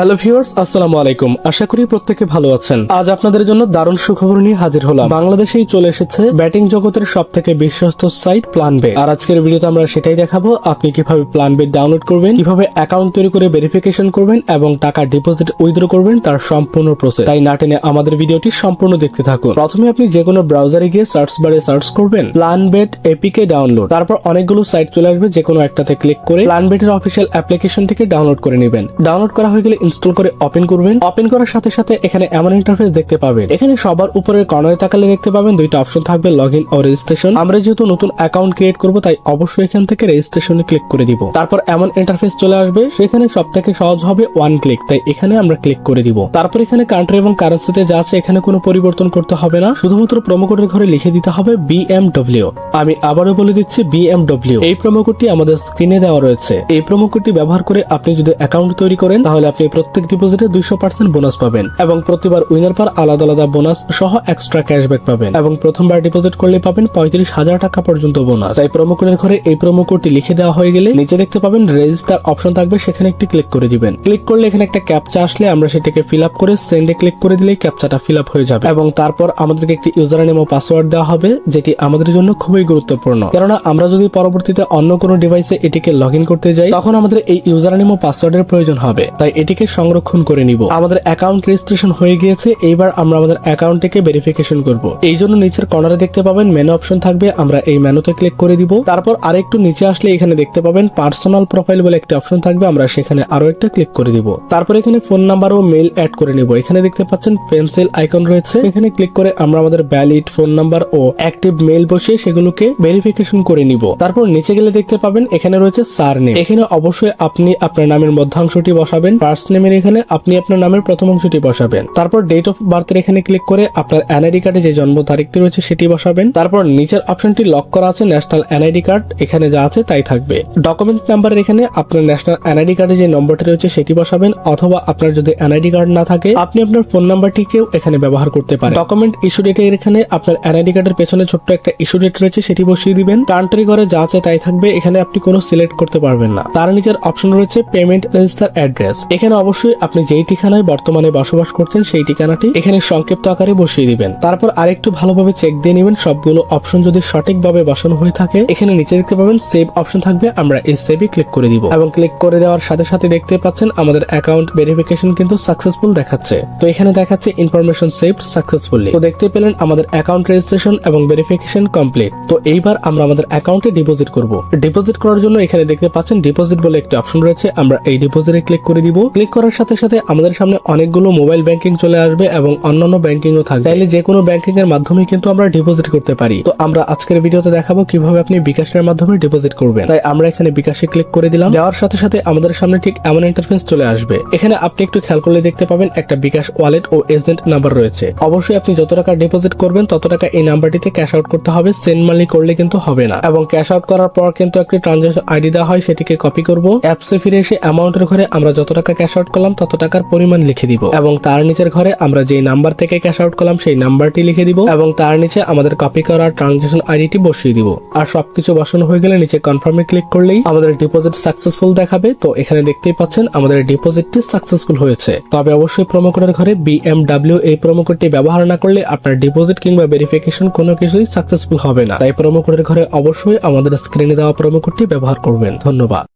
Hello viewers, আসসালামু আলাইকুম। আশা করি প্রত্যেকে ভালো আছেন। আজ আপনাদের জন্য দারুণ সুখবর নিয়ে হাজির হলাম। বাংলাদেশেই চলে এসেছে ব্যাটিং জগতের সব থেকে বিশ্বস্ত সাইট প্ল্যান বে। আর আজকের ভিডিওতে আমরা সেটাই দেখাবো, আপনি কীভাবে প্ল্যান বে ডাউনলোড করবেন, কীভাবে অ্যাকাউন্ট তৈরি করে ভেরিফিকেশন করবেন এবং টাকা ডিপোজিট উইথড্র করবেন তার সম্পূর্ণ প্রসেস। তাই না টেনে আমাদের ভিডিওটি সম্পূর্ণ দেখতে থাকুন। প্রথমে আপনি যে কোনো ব্রাউজারে গিয়ে সার্চ বারে সার্চ করবেন, প্ল্যান বেট এপিকে ডাউনলোড। তারপর অনেকগুলো সাইট চলে আসবে যে কোনো একটাতে ক্লিক করে প্ল্যান বেটের অফিসিয়াল অ্যাপ্লিকেশন থেকে ডাউনলোড করে নেবেন। ডাউনলোড করা হয়ে গেলে ইনস্টল করে ওপেন করবেন। ওপেন করার সাথে সাথে এখানে এমন ইন্টারফেস দেখতে পাবেন। এখানে সবার উপরে কর্নারে তাকালে দেখতে পাবেন দুইটা অপশন থাকবে লগ ইন ও রেজিস্ট্রেশন আমরা যেহেতু নতুন অ্যাকাউন্ট ক্রিয়েট করব, তাই অবশ্যই এখান থেকে রেজিস্ট্রেশনে ক্লিক করে দিব। তারপর এমন ইন্টারফেস চলে আসবে, সেখানে সব থেকে সহজ হবে ওয়ান ক্লিক তাই এখানে আমরা ক্লিক করে দিব। তারপর এখানে কান্ট্রি এবং কারেন্সিতে যা আছে, এখানে কোনো পরিবর্তন করতে হবে না। শুধুমাত্র প্রোমো কোডের ঘরে লিখে দিতে হবে বিএমডব্লিউ আমি আবারও বলে দিচ্ছি বিএমডব্লিউ এই প্রোমো কোডটি আমাদের স্ক্রিনে দেওয়া রয়েছে। এই প্রোমো কোডটি ব্যবহার করে আপনি যদি অ্যাকাউন্ট তৈরি করেন, তাহলে আপনি প্রত্যেক ডিপোজিটে দুইশো পার্সেন্ট বোনাস পাবেন এবং প্রতিবার উইনার পর আলাদা আলাদা বোনাস সহ এক্সট্রা ক্যাশব্যাক পাবেন এবং প্রথমবার ডিপোজিট করলে পাবেন পঁয়ত্রিশ হাজার টাকা পর্যন্ত বোনাস তাই প্রোমো কোডের ঘরে এই প্রোমো কোডটি লিখে দেওয়া হয়ে গেলে নিচে দেখতে পাবেন রেজিস্টার অপশন থাকবে, সেখানে একটি ক্লিক করে দিবেন। ক্লিক করলে এখানে একটা ক্যাপচা আসলে আমরা সেটাকে ফিল আপ করে সেন্ডে ক্লিক করে দিলেই ক্যাপচাটা ফিল আপ হয়ে যাবে এবং তারপর আমাদেরকে একটি ইউজার নেম ও পাসওয়ার্ড দেওয়া হবে, যেটি আমাদের জন্য খুবই গুরুত্বপূর্ণ। কেননা আমরা যদি পরবর্তীতে অন্য কোনো ডিভাইসে এটিকে লগ করতে যাই, তখন আমাদের এই ইউজার নেম ও পাসওয়ার্ডের প্রয়োজন হবে। তাই এটিকে সংরক্ষণ করে নিব। আমাদের অ্যাকাউন্ট রেজিস্ট্রেশন হয়ে গিয়েছে, এইবার আমরা আমাদের অ্যাকাউন্টটিকে ভেরিফিকেশন করব। এই জন্য নিচের কর্নারে দেখতে পাবেন মেনু অপশন থাকবে, আমরা এই মেনুতে ক্লিক করে দিব। তারপর আরেকটু নিচে আসলে এখানে দেখতে পাবেন পার্সোনাল প্রোফাইল বলে একটি অপশন থাকবে, আমরা সেখানে আরও একটা ক্লিক করে দিব। তারপর এখানে ফোন নাম্বার ও মেইল অ্যাড করে নিব। এখানে দেখতে পাচ্ছেন পেন্সিল আইকন রয়েছে। এখানে ক্লিক করে আমরা আমাদের ভ্যালিড ফোন নাম্বার ও অ্যাক্টিভ মেইল বসিয়ে সেগুলোকে ভেরিফিকেশন করে নিব। তারপর নিচে গেলে দেখতে পাবেন, এখানে রয়েছে সার নেম এখানে অবশ্যই আপনি আপনার নামের মধ্যাংশটি বসাবেন ফার্স্ট নেমের এখানে আপনি আপনার নামের প্রথম অংশটি বসাবেন। তারপর ডেট অফ বার্থের এখানে ক্লিক করে আপনার এনআইডি কার্ডে যে জন্ম তারিখটি রয়েছে সেটি বসাবেন। তারপর নিচের অপশনটি লক করা আছে ন্যাশনাল এনআইডি কার্ড এখানে যা আছে তাই থাকবে। ডকুমেন্ট নাম্বারের এখানে আপনার ন্যাশনাল এনআইডি কার্ডে যে নম্বরটি রয়েছে সেটি বসাবেন, অথবা আপনার যদি এনআইডি কার্ড না থাকে, আপনি আপনার ফোন নাম্বারটিকেও এখানে ব্যবহার করতে পারেন। ডকুমেন্ট ইস্যু ডেটের এখানে আপনার এনআইডি কার্ডের পেছনে ছোট্ট একটা ইস্যু ডেট রয়েছে সেটি বসিয়ে দিবেন। কান্ট্রি করে যা আছে তাই থাকবে, এখানে আপনি কোনো সিলেক্ট করতে পারবেন না। তার নিচের অপশন রয়েছে পেমেন্ট রেজিস্টার অ্যাড্রেস এখানে অবশ্যই আপনি যেই ঠিকানায় বর্তমানে বসবাস করছেন সেই ঠিকানাটি এখানে সংক্ষিপ্ত আকারে বসিয়ে দিবেন। তারপর আরেকটু ভালোভাবে চেক দিয়ে নেবেন, সবগুলো অপশন যদি সঠিকভাবে বসানো হয়ে থাকে, এখানে নিচে দেখতে পাবেন সেভ অপশন থাকবে, আমরা এই সেভে ক্লিক করে দিব। এবং ক্লিক করে দেওয়ার সাথে সাথে দেখতে পাচ্ছেন আমাদের অ্যাকাউন্ট ভেরিফিকেশন কিন্তু সাকসেসফুল দেখাচ্ছে। তো এখানে দেখাচ্ছে ইনফরমেশন সেভড সাকসেসফুলি তো দেখতে পেলেন আমাদের অ্যাকাউন্ট রেজিস্ট্রেশন এবং ভেরিফিকেশন কমপ্লিট তো এইবার আমরা আমাদের অ্যাকাউন্টে ডিপোজিট করব। ডিপোজিট করার জন্য এখানে দেখতে পাচ্ছেন ডিপোজিট বলে একটি অপশন রয়েছে, আমরা এই ডিপোজিটে ক্লিক করে দিব। ক্লিক করার সাথে সাথে আমাদের সামনে অনেকগুলো মোবাইল ব্যাংকিং চলে আসবে এবং অন্যান্য ব্যাংকিং ও থাকবে। চাইলে যে কোনো ব্যাংকিং এর মাধ্যমে কিন্তু আমরা ডিপোজিট করতে পারি। তো আমরা আজকের ভিডিওতে দেখাবো কীভাবে আপনি বিকাশের মাধ্যমে ডিপোজিট করবেন। তাই আমরা এখানে বিকাশে ক্লিক করে দিলাম। দেওয়ার সাথে সাথে আমাদের সামনে ঠিক এমন ইন্টারফেস চলে আসবে। এখানে আপনি একটু খেয়াল করলে দেখতে পাবেন একটা বিকাশ ওয়ালেট ও এজেন্ট নাম্বার রয়েছে। অবশ্যই আপনি যত টাকা ডিপোজিট করবেন, তত টাকা এই নাম্বারটিতে ক্যাশ আউট করতে হবে। সেন্ড মানি করলে কিন্তু হবে না। এবং ক্যাশ আউট করার পর কিন্তু একটি ট্রানজাকশন আইডি দেওয়া হয়, সেটিকে কপি করব। অ্যাপসে ফিরে এসে অ্যামাউন্টের ঘরে আমরা যত টাকা ক্যাশ আউট করলাম, তত টাকার পরিমাণ লিখে দিব। এবং তার নিচের ঘরে আমরা যেই নাম্বার থেকে ক্যাশ আউট করলাম, সেই নাম্বারটি লিখে দিব এবং তার নিচে আমাদের কপি করা ট্রানজাকশন আইডিটি বসিয়ে দিব। আর সবকিছু বসানো হয়ে গেলে নিচে কনফার্মে ক্লিক করলেই আমাদের ডিপোজিট সাকসেসফুল দেখাবে। তো এখানে দেখতেই পাচ্ছেন, আমাদের ডিপোজিটটি সাকসেসফুল হয়েছে। তবে অবশ্যই প্রোমো কোডের ঘরে বিএমডব্লিউ এই কোডটি ব্যবহার না করলে আপনার ডিপোজিট কিংবা ভেরিফিকেশন কোনো কিছুই সাকসেসফুল হবে না। তাই কোডের ঘরে অবশ্যই আমাদের স্ক্রিনে দেওয়া প্রোমো কোডটি ব্যবহার করবেন। ধন্যবাদ।